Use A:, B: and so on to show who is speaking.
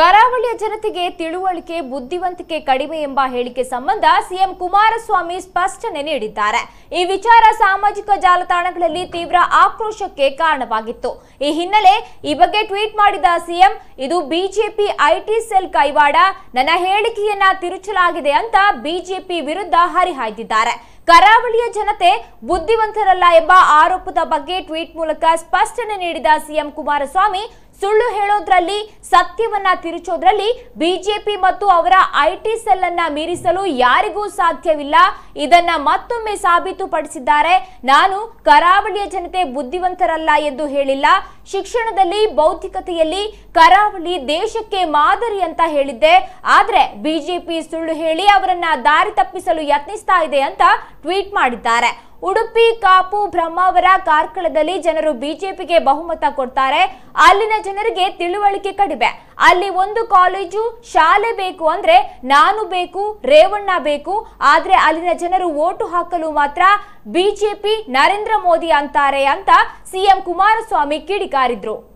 A: ಕರಾವಳಿಯ ಜನತೆಗೆ ತಿಳುವಳಿಕೆ, ಬುದ್ಧಿವಂತಿಕೆ ಕಡಿಮೆ ಎಂಬ ಹೇಳಿಕೆ ಸಂಬಂಧ ಸಿಎಂ ಕುಮಾರಸ್ವಾಮಿ ಸ್ಪಷ್ಟನೆ ನೀಡಿದ್ದಾರೆ. ಈ ವಿಚಾರ ಸಾಮಾಜಿಕ ಜಾಲತಾಣಗಳಲ್ಲಿ ತೀವ್ರ ಆಕ್ರೋಶಕ್ಕೆ ಕಾರಣವಾಗಿತ್ತು. ಈ ಹಿನ್ನೆಲೆ ಈ ಬಗ್ಗೆ ಟ್ವೀಟ್ ಮಾಡಿದ ಸಿಎಂ, ಇದು ಬಿಜೆಪಿ ಐಟಿ ಸೆಲ್ ಕೈವಾಡ. ನನ್ನ ಹೇಳಿಕೆಯನ್ನ ತಿರುಚಲಾಗಿದೆ ಅಂತ ಬಿಜೆಪಿ ವಿರುದ್ಧ ಹರಿಹಾಯ್ದಿದ್ದಾರೆ. ಕರಾವಳಿಯ ಜನತೆ ಬುದ್ಧಿವಂತರಲ್ಲ ಎಂಬ ಆರೋಪದ ಬಗ್ಗೆ ಟ್ವೀಟ್ ಮೂಲಕ ಸ್ಪಷ್ಟನೆ ನೀಡಿದ ಸಿಎಂ ಕುಮಾರಸ್ವಾಮಿ, ಸುಳ್ಳು ಹೇಳೋದ್ರಲ್ಲಿ, ಸತ್ಯವನ್ನ ತಿರುಚೋದ್ರಲ್ಲಿ ಬಿಜೆಪಿ ಮತ್ತು ಅವರ ಐಟಿ ಸೆಲ್ ಅನ್ನ ಮೀರಿಸಲು ಯಾರಿಗೂ ಸಾಧ್ಯವಿಲ್ಲ. ಇದನ್ನ ಮತ್ತೊಮ್ಮೆ ಸಾಬೀತುಪಡಿಸಿದ್ದಾರೆ. ನಾನು ಕರಾವಳಿಯ ಜನತೆ ಬುದ್ಧಿವಂತರಲ್ಲ ಎಂದು ಹೇಳಿಲ್ಲ. ಶಿಕ್ಷಣದಲ್ಲಿ, ಬೌದ್ಧಿಕತೆಯಲ್ಲಿ ಕರಾವಳಿ ದೇಶಕ್ಕೆ ಮಾದರಿ ಅಂತ ಹೇಳಿದ್ದೆ. ಆದ್ರೆ ಬಿಜೆಪಿ ಸುಳ್ಳು ಹೇಳಿ ಅವರನ್ನ ದಾರಿ ತಪ್ಪಿಸಲು ಯತ್ನಿಸ್ತಾ ಇದೆ ಅಂತ ಟ್ವೀಟ್ ಮಾಡಿದ್ದಾರೆ. ಉಡುಪಿ ಕಾಪು ಬ್ರಹ್ಮಾವರ ಕಾರ್ಕಳದಲ್ಲಿ ಜನರು ಬಿಜೆಪಿಗೆ ಬಹುಮತ ಕೊಡ್ತಾರೆ. ಅಲ್ಲಿನ ಜನರಿಗೆ ತಿಳುವಳಿಕೆ ಕಡಿಮೆ. ಅಲ್ಲಿ ಒಂದು ಕಾಲೇಜು, ಶಾಲೆ ಬೇಕು ಅಂದ್ರೆ ನಾನು ಬೇಕು, ರೇವಣ್ಣ ಬೇಕು. ಆದ್ರೆ ಅಲ್ಲಿನ ಜನರು ಓಟು ಹಾಕಲು ಮಾತ್ರ ಬಿಜೆಪಿ ನರೇಂದ್ರ ಮೋದಿ ಅಂತಾರೆ ಅಂತ ಸಿಎಂ ಕುಮಾರಸ್ವಾಮಿ ಕಿಡಿಕಾರಿದ್ರು.